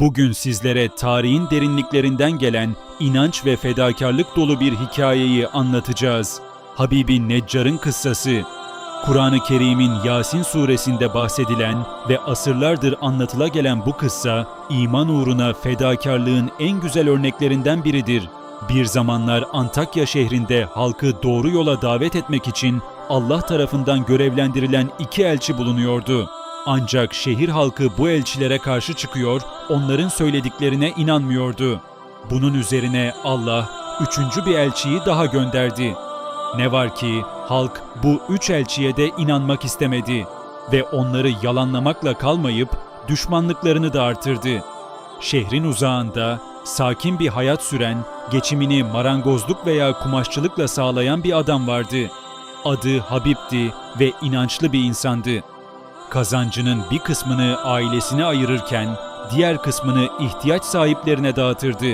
Bugün sizlere tarihin derinliklerinden gelen inanç ve fedakarlık dolu bir hikayeyi anlatacağız. Habibi Neccar'ın kıssası. Kur'an-ı Kerim'in Yasin suresinde bahsedilen ve asırlardır anlatıla gelen bu kıssa, iman uğruna fedakarlığın en güzel örneklerinden biridir. Bir zamanlar Antakya şehrinde halkı doğru yola davet etmek için Allah tarafından görevlendirilen iki elçi bulunuyordu. Ancak şehir halkı bu elçilere karşı çıkıyor, onların söylediklerine inanmıyordu. Bunun üzerine Allah üçüncü bir elçiyi daha gönderdi. Ne var ki halk bu üç elçiye de inanmak istemedi ve onları yalanlamakla kalmayıp düşmanlıklarını da artırdı. Şehrin uzağında sakin bir hayat süren, geçimini marangozluk veya kumaşçılıkla sağlayan bir adam vardı. Adı Habib'di ve inançlı bir insandı. Kazancının bir kısmını ailesine ayırırken diğer kısmını ihtiyaç sahiplerine dağıtırdı.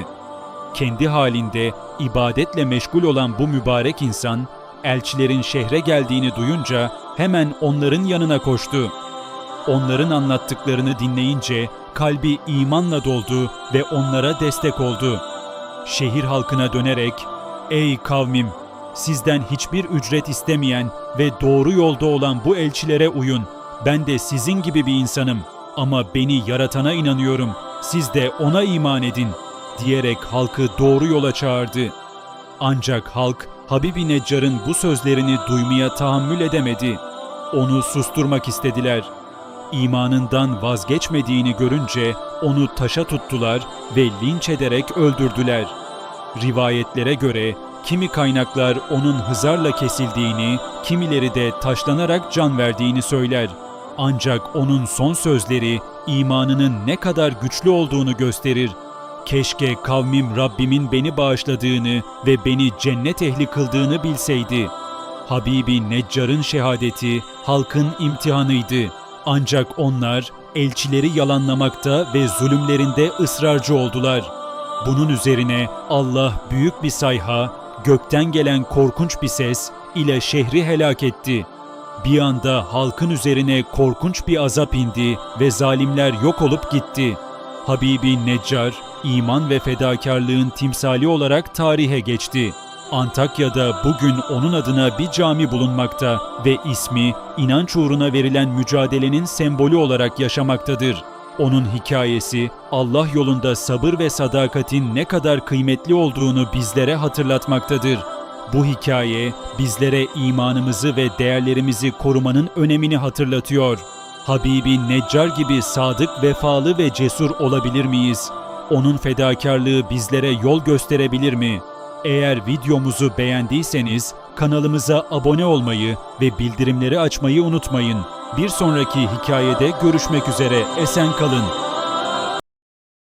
Kendi halinde ibadetle meşgul olan bu mübarek insan elçilerin şehre geldiğini duyunca hemen onların yanına koştu. Onların anlattıklarını dinleyince kalbi imanla doldu ve onlara destek oldu. Şehir halkına dönerek "Ey kavmim, sizden hiçbir ücret istemeyen ve doğru yolda olan bu elçilere uyun. Ben de sizin gibi bir insanım ama beni yaratana inanıyorum. Siz de ona iman edin." diyerek halkı doğru yola çağırdı. Ancak halk Habibi Neccar'ın bu sözlerini duymaya tahammül edemedi. Onu susturmak istediler. İmanından vazgeçmediğini görünce onu taşa tuttular ve linç ederek öldürdüler. Rivayetlere göre kimi kaynaklar onun hızarla kesildiğini, kimileri de taşlanarak can verdiğini söyler. Ancak onun son sözleri imanının ne kadar güçlü olduğunu gösterir. Keşke kavmim Rabbimin beni bağışladığını ve beni cennet ehli kıldığını bilseydi. Habibi Neccar'ın şehadeti halkın imtihanıydı. Ancak onlar elçileri yalanlamakta ve zulümlerinde ısrarcı oldular. Bunun üzerine Allah büyük bir sayha, gökten gelen korkunç bir ses ile şehri helak etti. Bir anda halkın üzerine korkunç bir azap indi ve zalimler yok olup gitti. Habibi Neccar, iman ve fedakarlığın timsali olarak tarihe geçti. Antakya'da bugün onun adına bir cami bulunmakta ve ismi inanç uğruna verilen mücadelenin sembolü olarak yaşamaktadır. Onun hikayesi Allah yolunda sabır ve sadakatin ne kadar kıymetli olduğunu bizlere hatırlatmaktadır. Bu hikaye bizlere imanımızı ve değerlerimizi korumanın önemini hatırlatıyor. Habibi Neccar gibi sadık, vefalı ve cesur olabilir miyiz? Onun fedakarlığı bizlere yol gösterebilir mi? Eğer videomuzu beğendiyseniz kanalımıza abone olmayı ve bildirimleri açmayı unutmayın. Bir sonraki hikayede görüşmek üzere. Esen kalın.